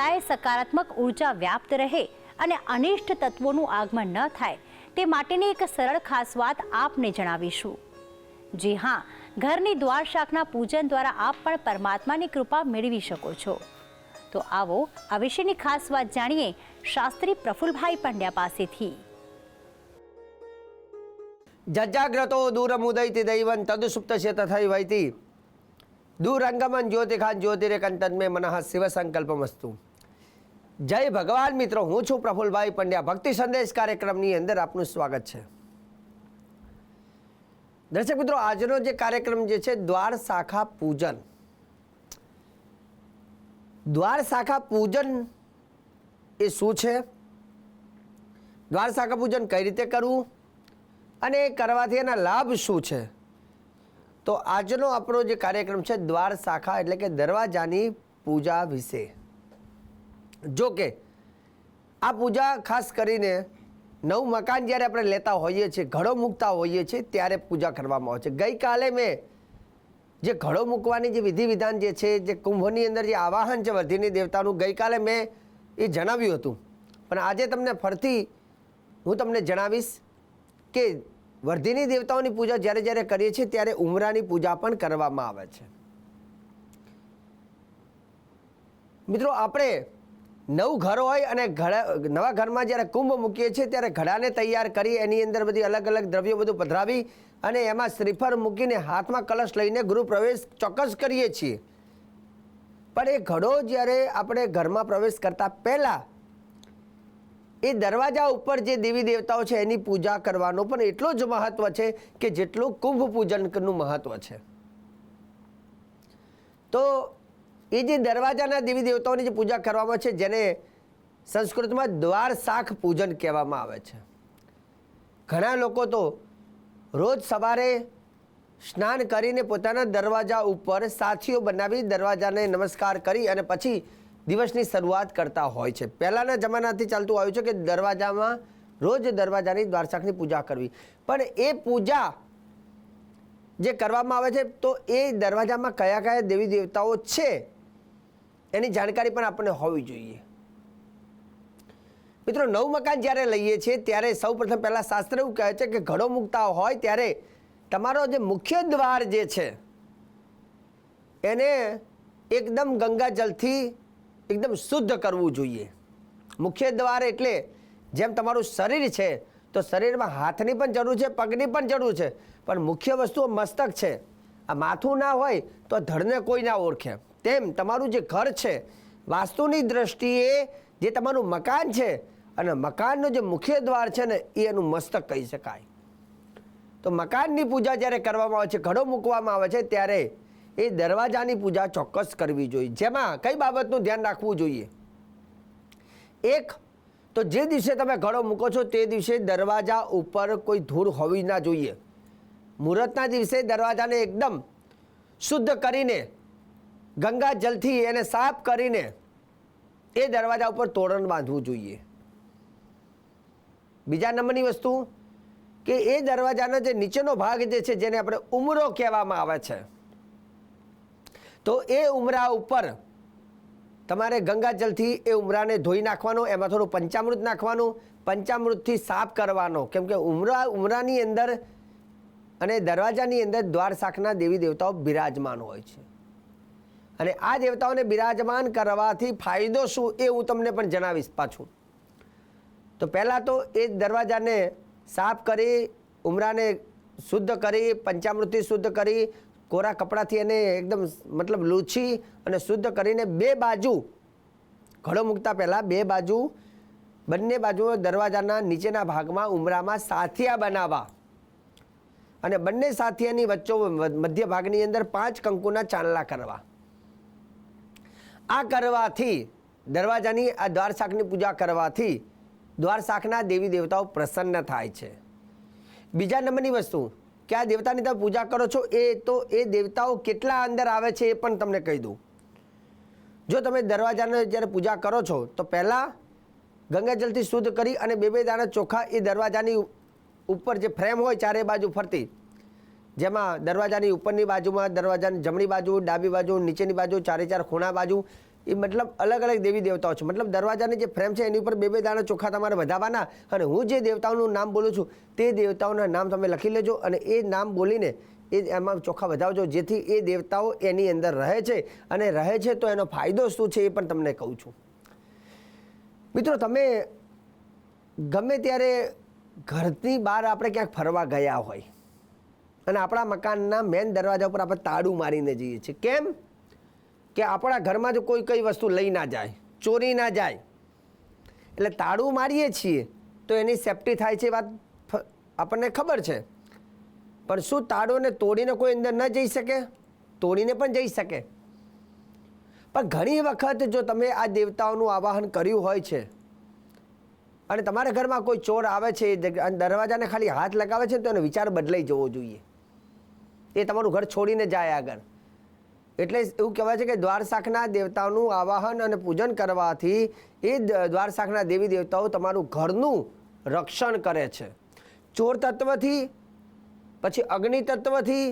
સદાય સકારાત્મક ઊર્જા વ્યાપ્ત રહે અને અનિષ્ટ તત્વોનું આગમન ન થાય, તે માટેની એક સરળ ખાસ વાત આપને જણાવીશું. જી હા, ઘરની દ્વાર શાખના પૂજન દ્વારા આપ પણ પરમાત્માની કૃપા મેળવી શકો છો. તો આવો, આ વિશેની ખાસ વાત જાણીએ શાસ્ત્રી પ્રફુલભાઈ પંડ્યા પાસેથી. જજાગ્રતો દૂરમુદૈતિ દૈવન તદુસુપ્તસ્ય તથૈ વૈતિ. દૂરંગમન જ્યોતિખાન જ્યોતિરેકંતન મેં મનઃ શિવ સંકલ્પમસ્તુ. જય ભગવાન મિત્રો, હું છું પ્રફુલભાઈ પંડ્યા. ભક્તિ સંદેશ કાર્યક્રમની અંદર આપનું સ્વાગત છે. દર્શક મિત્રો, આજનો જે કાર્યક્રમ જે છે, દ્વાર શાખા પૂજન. દ્વાર શાખા પૂજન એ શું છે? દ્વાર શાખા પૂજન કઈ રીતે કરવું? અને એ કરવાથી એના લાભ શું છે? તો આજનો આપણો જે કાર્યક્રમ છે, દ્વાર શાખા એટલે કે દરવાજાની પૂજા વિશે. જો કે, આ પૂજા ખાસ કરીને નવું મકાન જ્યારે આપણે લેતા હોઈએ છીએ, ઘડો મૂકતા હોઈએ છીએ, ત્યારે પૂજા કરવામાં આવે છે. ગઈકાલે મેં જે ઘડો મૂકવાની જે વિધિ વિધાન જે છે, જે કુંભની અંદર જે આવાહન છે વર્ધિની દેવતાનું, ગઈકાલે મેં એ જણાવ્યું હતું. પણ આજે તમને ફરતી હું તમને જણાવીશ કે વર્ધિની દેવતાઓની પૂજા જ્યારે જ્યારે કરીએ છીએ, ત્યારે ઉમરાની પૂજા પણ કરવામાં આવે છે. મિત્રો, આપણે નવું ઘર હોય અને ઘડા નવા ઘરમાં જ્યારે કુંભ મૂકીએ છીએ, ત્યારે ઘડાને તૈયાર કરી એની અંદર બધી અલગ અલગ દ્રવ્યો બધું પધરાવી અને એમાં શ્રીફળ મૂકીને હાથમાં કલશ લઈને ગૃહ પ્રવેશ ચોક્કસ કરીએ છીએ. પણ એ ઘડો જ્યારે આપણે ઘરમાં પ્રવેશ કરતા પહેલાં, એ દરવાજા ઉપર જે દેવી દેવતાઓ છે, એની પૂજા કરવાનો પણ એટલો જ મહત્વ છે કે જેટલું કુંભ પૂજનનું મહત્વ છે. તો એ જે દરવાજાના દેવી દેવતાઓની જે પૂજા કરવામાં છે, જેને સંસ્કૃતમાં દ્વાર શાખ પૂજન કહેવામાં આવે છે. ઘણા લોકો તો રોજ સવારે સ્નાન કરીને પોતાના દરવાજા ઉપર સાથીઓ બનાવી દરવાજાને નમસ્કાર કરી અને પછી દિવસની શરૂઆત કરતા હોય છે. પહેલાંના જમાનાથી ચાલતું આવ્યું છે કે દરવાજામાં રોજ દરવાજાની દ્વારશાખની પૂજા કરવી. પણ એ પૂજા જે કરવામાં આવે છે, તો એ દરવાજામાં કયા કયા દેવી દેવતાઓ છે એની જાણકારી પણ આપણને હોવી જોઈએ. મિત્રો, નવું મકાન જ્યારે લઈએ છીએ, ત્યારે સૌ પ્રથમ પહેલાં શાસ્ત્ર એવું કહે છે કે ઘડો મૂકતા હોય ત્યારે તમારો જે મુખ્ય દ્વાર જે છે, એને એકદમ ગંગાજલથી એકદમ શુદ્ધ કરવું જોઈએ. મુખ્ય દ્વાર એટલે જેમ તમારું શરીર છે, તો શરીરમાં હાથની પણ જરૂર છે, પગની પણ જરૂર છે, પણ મુખ્ય વસ્તુ મસ્તક છે. આ માથું ના હોય તો ધડને કોઈ ના ઓળખે. તેમ તમારું જે ઘર છે, વાસ્તુની દ્રષ્ટિએ જે તમારું મકાન છે અને મકાનનો જે મુખ્ય દ્વાર છે ને, એ એનું મસ્તક કહી શકાય. તો મકાનની પૂજા જ્યારે કરવામાં આવે છે, ઘડો મૂકવામાં આવે છે, ત્યારે એ દરવાજાની પૂજા ચોક્કસ કરવી જોઈએ. જેમાં કઈ બાબતનું ધ્યાન રાખવું જોઈએ? એક, તો જે દિવસે તમે ઘડો મૂકો છો, તે દિવસે દરવાજા ઉપર કોઈ ધૂળ હોવી ના જોઈએ. મુહૂર્તના દિવસે દરવાજાને એકદમ શુદ્ધ કરીને ગંગા જલથી એને સાફ કરીને એ દરવાજા ઉપર તોરણ બાંધવું જોઈએ. બીજા નંબરની વસ્તુ કે એ દરવાજાનો જે નીચેનો ભાગ જે છે જેને આપણે ઉમરો કહેવામાં આવે છે, તો એ ઉમરા ઉપર તમારે ગંગાજલથી એ ઉમરાને ધોઈ નાખવાનો, એમાં થોડું પંચામૃત નાખવાનું, પંચામૃતથી સાફ કરવાનો. કેમ કે ઉમરા, ઉમરાની અંદર અને દરવાજાની અંદર દ્વાર શાખના દેવી દેવતાઓ બિરાજમાન હોય છે. અને આ દેવતાઓને બિરાજમાન કરવાથી ફાયદો શું એ હું તમને પણ જણાવીશ પાછું. તો પહેલાં તો એ દરવાજાને સાફ કરી, ઉમરાને શુદ્ધ કરી, પંચામૃતિ શુદ્ધ કરી, કોરા કપડાથી એને એકદમ મતલબ લૂછી અને શુદ્ધ કરીને બે બાજુ, ઘડો મૂકતા પહેલાં બે બાજુ, બંને બાજુ દરવાજાના નીચેના ભાગમાં ઉમરામાં સાથિયા બનાવવા. અને બંને સાથિયાની વચ્ચો મધ્ય ભાગની અંદર પાંચ કંકુના ચાંદલા કરવા. આ કરવાથી દરવાજાની આ દ્વાર શાકની પૂજા કરવાથી દ્વાર શાકના દેવી દેવતાઓ પ્રસન્ન થાય છે. બીજા નંબરની વસ્તુ કે આ દેવતાની તમે પૂજા કરો છો એ તો એ દેવતાઓ કેટલા અંદર આવે છે એ પણ તમને કહી દઉં. જો તમે દરવાજાને જ્યારે પૂજા કરો છો, તો પહેલાં ગંગાજલથી શુદ્ધ કરી અને બે બે દાણા ચોખા એ દરવાજાની ઉપર જે ફ્રેમ હોય ચારે બાજુ ફરતી જેમાં દરવાજાની ઉપરની બાજુમાં દરવાજાની જમણી બાજુ, ડાબી બાજુ, નીચેની બાજુ, ચારે ચાર ખૂણા બાજુ, એ મતલબ અલગ અલગ દેવી દેવતાઓ છે. મતલબ દરવાજાની જે ફ્રેમ છે એની ઉપર બે બે દાણા ચોખા તમારે વધારવાના અને હું જે દેવતાઓનું નામ બોલું છું તે દેવતાઓના નામ તમે લખી લેજો અને એ નામ બોલીને એ એમાં ચોખા વધાવજો જેથી એ દેવતાઓ એની અંદર રહે છે અને રહે છે તો એનો ફાયદો શું છે એ પણ તમને કહું છું. મિત્રો, તમે ગમે ત્યારે ઘરની બહાર આપણે ક્યાંક ફરવા ગયા હોય અને આપણા મકાનના મેન દરવાજા ઉપર આપણે તાળું મારીને જઈએ છીએ. કેમ? કે આપણા ઘરમાં જો કોઈ કઈ વસ્તુ લઈ ના જાય, ચોરી ના જાય, એટલે તાળું મારીએ છીએ, તો એની સેફટી થાય છે વાત આપણને ખબર છે. પણ શું તાળુંને તોડીને કોઈ અંદર ન જઈ શકે? તોડીને પણ જઈ શકે. પણ ઘણી વખત જો તમે આ દેવતાઓનું આવાહન કર્યું હોય છે, અને તમારા ઘરમાં કોઈ ચોર આવે છે દરવાજાને ખાલી હાથ લગાવે છે, તો એનો વિચાર બદલાઈ જવો જોઈએ. એ તમારું ઘર છોડીને જાય આગળ. એટલે એવું કહેવાય છે કે દ્વાર શાખના દેવતાઓનું આવાહન અને પૂજન કરવાથી એ દ્વાર શાખના દેવી દેવતાઓ તમારું ઘરનું રક્ષણ કરે છે. ચોર તત્વથી, પછી અગ્નિ તત્વથી,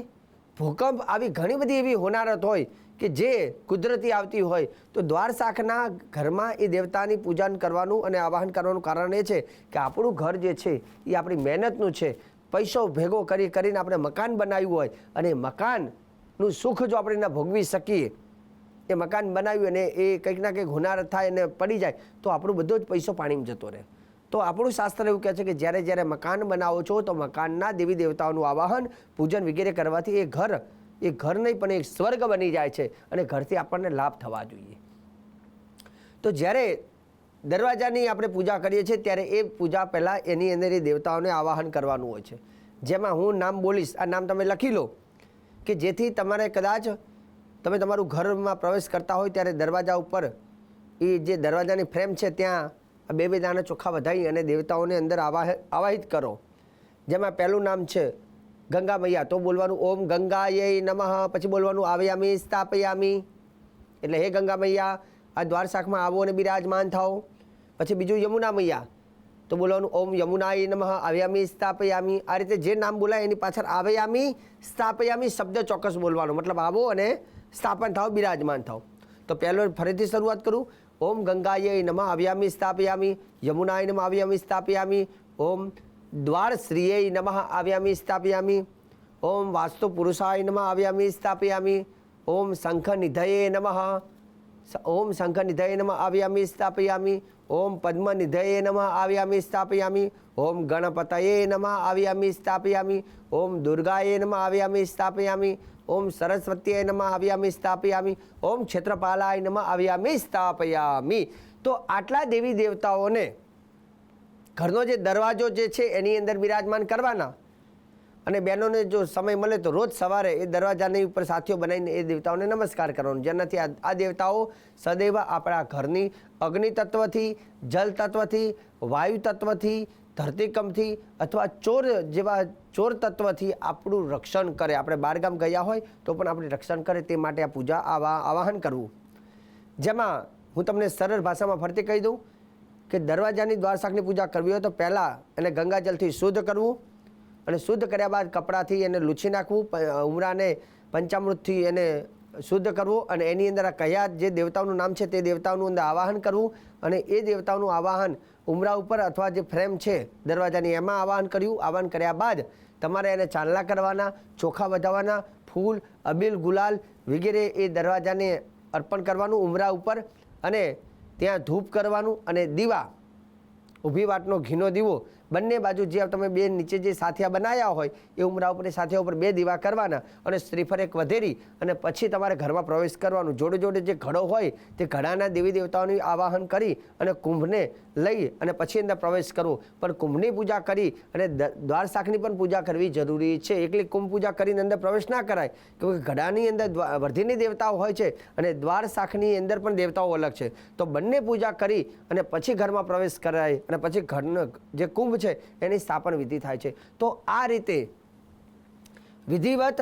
ભૂકંપ આવી ઘણી બધી એવી હોનારત હોય કે જે કુદરતી આવતી હોય, તો દ્વાર શાખના ઘરમાં એ દેવતાની પૂજન કરવાનું અને આવાહન કરવાનું કારણ એ છે કે આપણું ઘર જે છે એ આપણી મહેનતનું છે. પૈસો ભેગો કરી કરીને આપણે મકાન બનાવ્યું હોય અને મકાનનું સુખ જો આપણે એના ભોગવી શકીએ, એ મકાન બનાવ્યું અને એ કંઈક ના કંઈક હુનાર થાય અને પડી જાય, તો આપણું બધો જ પૈસો પાણીમાં જતો રહે. તો આપણું શાસ્ત્ર એવું કહે છે કે જ્યારે જ્યારે મકાન બનાવો છો તો મકાનના દેવી દેવતાઓનું આવાહન, પૂજન વગેરે કરવાથી એ ઘર એ ઘર નહીં પણ એક સ્વર્ગ બની જાય છે અને ઘરથી આપણને લાભ થવા જોઈએ. તો જ્યારે દરવાજાની આપણે પૂજા કરીએ છીએ ત્યારે એ પૂજા પહેલાં એની અંદર એ દેવતાઓને આવાહન કરવાનું હોય છે. જેમાં હું નામ બોલીશ, આ નામ તમે લખી લો, કે જેથી તમારે કદાચ તમે તમારું ઘરમાં પ્રવેશ કરતા હોય ત્યારે દરવાજા ઉપર એ જે દરવાજાની ફ્રેમ છે ત્યાં આ બે બે દાણા ચોખ્ખા વધારી અને દેવતાઓને અંદર આવાહ, આવાહિત કરો. જેમાં પહેલું નામ છે ગંગા મૈયા તો બોલવાનું ઓમ ગંગાય નમઃ, પછી બોલવાનું આવ્યામી, સ્થાપયામી. એટલે હે ગંગા મૈયા આ દ્વાર શાખમાં આવો અને બિરાજમાન થાઓ. પછી બીજું યમુના મૈયા. તો બોલવાનું, ઓમ યમુનાય નમઃ, આવ્યામી, સ્થાપયામી. આ રીતે જે નામ બોલાય એની પાછળ આવ્યામી, સ્થાપયામી શબ્દ ચોક્કસ બોલવાનો. મતલબ આવો અને સ્થાપન થાવ, બિરાજમાન થાવ. તો પહેલો ફરીથી શરૂઆત કરું. ઓમ ગંગાય નમઃ, આવ્યામી, સ્થાપયામી. યમુનાય નમઃ, આવ્યામી, સ્થાપયામી. ઓમ દ્વાર શ્રીય નમઃ, આવ્યામી, સ્થાપયામી. ઓમ વાસ્તુ પુરુષાય નમઃ, આવ્યામી, સ્થાપયામી. ઓમ શંખ નિધયે નમઃ. ઓમ શંખ નિધય નમ આવ્યામી સ્થાપયામી ઓમ પદ્મ નિધય નમ આવ્યામી સ્થાપયામી ઓમ ગણપતયે નમ આવ્યામી સ્થાપયામી ઓમ દુર્ગાએ નમ આવ્યામી સ્થાપયામી ઓમ સરસ્વતીએ નમ આવ્યામી સ્થાપયામી ઓમ ક્ષેત્રપાલાય નમ આવ્યામી સ્થાપયામી તો આટલા દેવી દેવતાઓને ઘરનો જે દરવાજો જે છે, એની અંદર બિરાજમાન કરવાના? અને બહેનોને જો સમય મળે તો રોજ સવારે એ દરવાજાની ઉપર સાથીઓ બનાવીને એ દેવતાઓને નમસ્કાર કરવાનો. જેનાથી આ દેવતાઓ સદૈવ આપણા ઘરની અગ્નિ તત્વથી, જલ તત્વથી, વાયુ તત્વથી, ધરતીકંપથી અથવા ચોર જેવા ચોર તત્વથી આપણું રક્ષણ કરે. આપણે બહારગામ ગયા હોય તો પણ આપણે રક્ષણ કરે તે માટે આ પૂજા આવા આવાહન કરવું. જેમાં હું તમને સરળ ભાષામાં ફરતી કહી દઉં કે દરવાજાની દ્વારશાકની પૂજા કરવી હોય તો પહેલાં એને ગંગાજલથી શુદ્ધ કરવું અને શુદ્ધ કર્યા બાદ કપડાથી એને લૂછી નાખવું ઉમરાને પંચામૃતથી એને શુદ્ધ કરવું અને એની અંદર આ કયા જે દેવતાઓનું નામ છે તે દેવતાઓનું અંદર આવાહન કરવું અને એ દેવતાઓનું આવાહન ઉમરા ઉપર અથવા જે ફ્રેમ છે દરવાજાની એમાં આવાહન કર્યું. આવાહન કર્યા બાદ તમારે એને ચાંદલા કરવાના, ચોખા વધાવવાના, ફૂલ, અબીલ, ગુલાલ વગેરે એ દરવાજાને અર્પણ કરવાનું ઉમરા ઉપર અને ત્યાં ધૂપ કરવાનું અને દીવા, ઊભી વાટનો ઘીનો દીવો બંને બાજુ જે તમે બે નીચે જે સાથિયા બનાવ્યા હોય, એ ઉમરા ઉપર સાથિયા ઉપર બે દીવા કરવાના અને શ્રીફર એક વધેરી અને પછી તમારે ઘરમાં પ્રવેશ કરવાનું. જોડે જોડે જે ઘડો હોય, તે ઘડાના દેવી દેવતાઓનું આવાહન કરી અને કુંભને લઈ અને પછી અંદર પ્રવેશ કરવો. પણ કુંભની પૂજા કરી અને દ્વાર શાખની પણ પૂજા કરવી જરૂરી છે. એકલી કુંભ પૂજા કરીને અંદર પ્રવેશ ના કરાય. કેમકે ઘડાની અંદર વર્ધિની દેવતાઓ હોય છે અને દ્વાર શાખની અંદર પણ દેવતાઓ અલગ છે. તો બંને પૂજા કરી અને પછી ઘરમાં પ્રવેશ કરાય અને પછી ઘરનો જે કુંભ છે? એની સ્થાપન વિધિ થાય છે. તો આ રીતે વિધિવત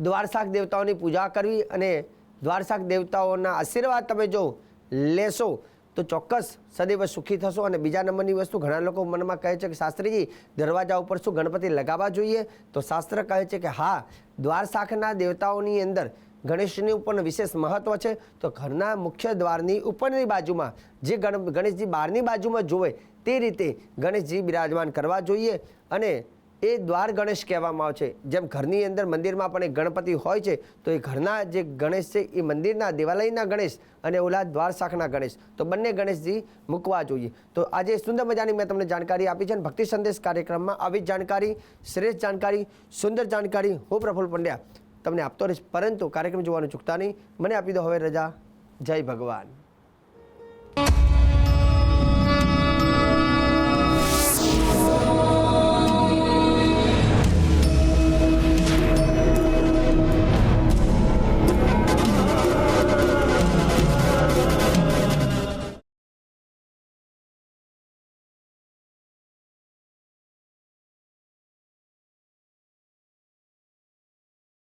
દ્વારશાક દેવતાઓની પૂજા કરવી અને દ્વારશાક દેવતાઓના આશીર્વાદ તમે જો લેશો, તો ચોક્કસ સદૈવ સુખી થશો અને બીજા નંબરની વસ્તુ ઘણા લોકો મનમાં કહે છે કે, શાસ્ત્રીજી, દરવાજા ઉપર શું ગણપતિ લગાવવા જોઈએ? તો શાસ્ત્ર કહે છે કે, હા દ્વારશાખના દેવતાઓની અંદર ગણેશનું પણ વિશેષ મહત્વ છે, તો ઘરના મુખ્ય દ્વારની ઉપરની બાજુમાં, જે ગણ, ગણેશજી બહારની બાજુમાં જોવે, તે રીતે ગણેશજી બિરાજમાન કરવા જોઈએ અને એ દ્વાર ગણેશ કહેવામાં આવે છે. જેમ ઘરની અંદર મંદિરમાં પણ એક ગણપતિ હોય છે, તો એ ઘરના જે ગણેશ છે, એ મંદિરના દેવાલયના ગણેશ અને ઓલા દ્વાર શાખના ગણેશ, તો બંને ગણેશજી મૂકવા જોઈએ. તો આજે સુંદર મજાની મેં તમને જાણકારી આપી છે અને ભક્તિ સંદેશ કાર્યક્રમમાં આવી જાણકારી, શ્રેષ્ઠ જાણકારી, સુંદર જાણકારી. હું પ્રફુલ પંડ્યા તમને આપતો રહીશ, પરંતુ કાર્યક્રમ જોવાનું ચૂકતા નહીં. મને આપી દો હવે રજા. જય ભગવાન.